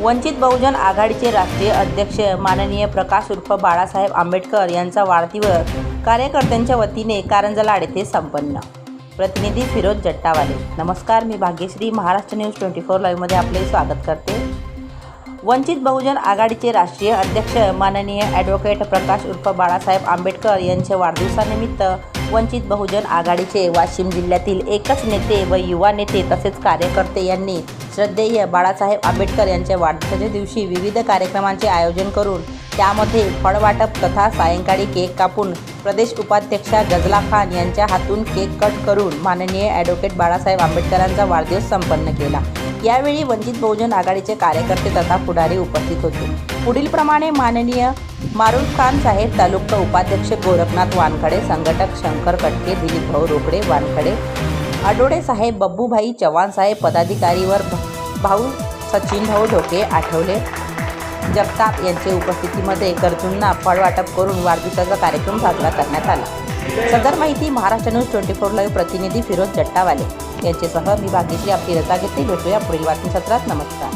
वंचित बहुजन आघाडीचे राष्ट्रीय अध्यक्ष माननीय प्रकाश उर्फ बाळासाहेब आंबेडकर यांचा वाढदिवस कार्यकर्त्यांच्या वतीने कारंजलाड येथे संपन्न. प्रतिनिधी फिरोज जट्टावाले. नमस्कार मी Bhagyashree. Maharashtra News twenty four लाईव्हमध्ये आपले स्वागत करते. वंचित बहुजन आघाडीचे राष्ट्रीय अध्यक्ष माननीय ॲडव्होकेट प्रकाश उर्फ बाळासाहेब आंबेडकर यांच्या वाढदिवसानिमित्त वंचित बहुजन आघाडीचे वाशिम जिल्ह्यातील एकच नेते व युवा नेते तसेच कार्यकर्ते यांनी श्रद्धेय बाळासाहेब आंबेडकर यांच्या वाढदिवसाच्या दिवशी विविध कार्यक्रमांचे आयोजन करून त्यामध्ये फळवाटप तथा सायंकाळी केक कापून प्रदेश उपाध्यक्षा गजला खान यांच्या हातून केक कट करून माननीय ॲडव्होकेट बाळासाहेब आंबेडकरांचा वाढदिवस संपन्न केला. यावेळी वंचित बहुजन आघाडीचे कार्यकर्ते तथा पुढारी उपस्थित होते. पुढील प्रमाणे माननीय मारुफ खान साहेब तालुका उपाध्यक्ष गोरखनाथ वानखडे संघटक शंकर कटके दिलीप भाऊ रोकडे वानखडे आडोडे साहेब बब्बूभाई चव्हाण साहेब पदाधिकारीवर भ- भाऊ सचिन भाऊ ढोके आठवले. जगताप यांच्या उपस्थितीमध्ये गरजूंना फळवाटप करून वाढदिवसाचा कार्यक्रम साजरा करण्यात आला. सदर माहिती Maharashtra News twenty four live प्रतिनिधी फिरोज जट्टावाले यांच्यासह मी भाग्यश्री. आपली रजा घेतली भेटूया पुढील बातमीसत्रात. नमस्कार.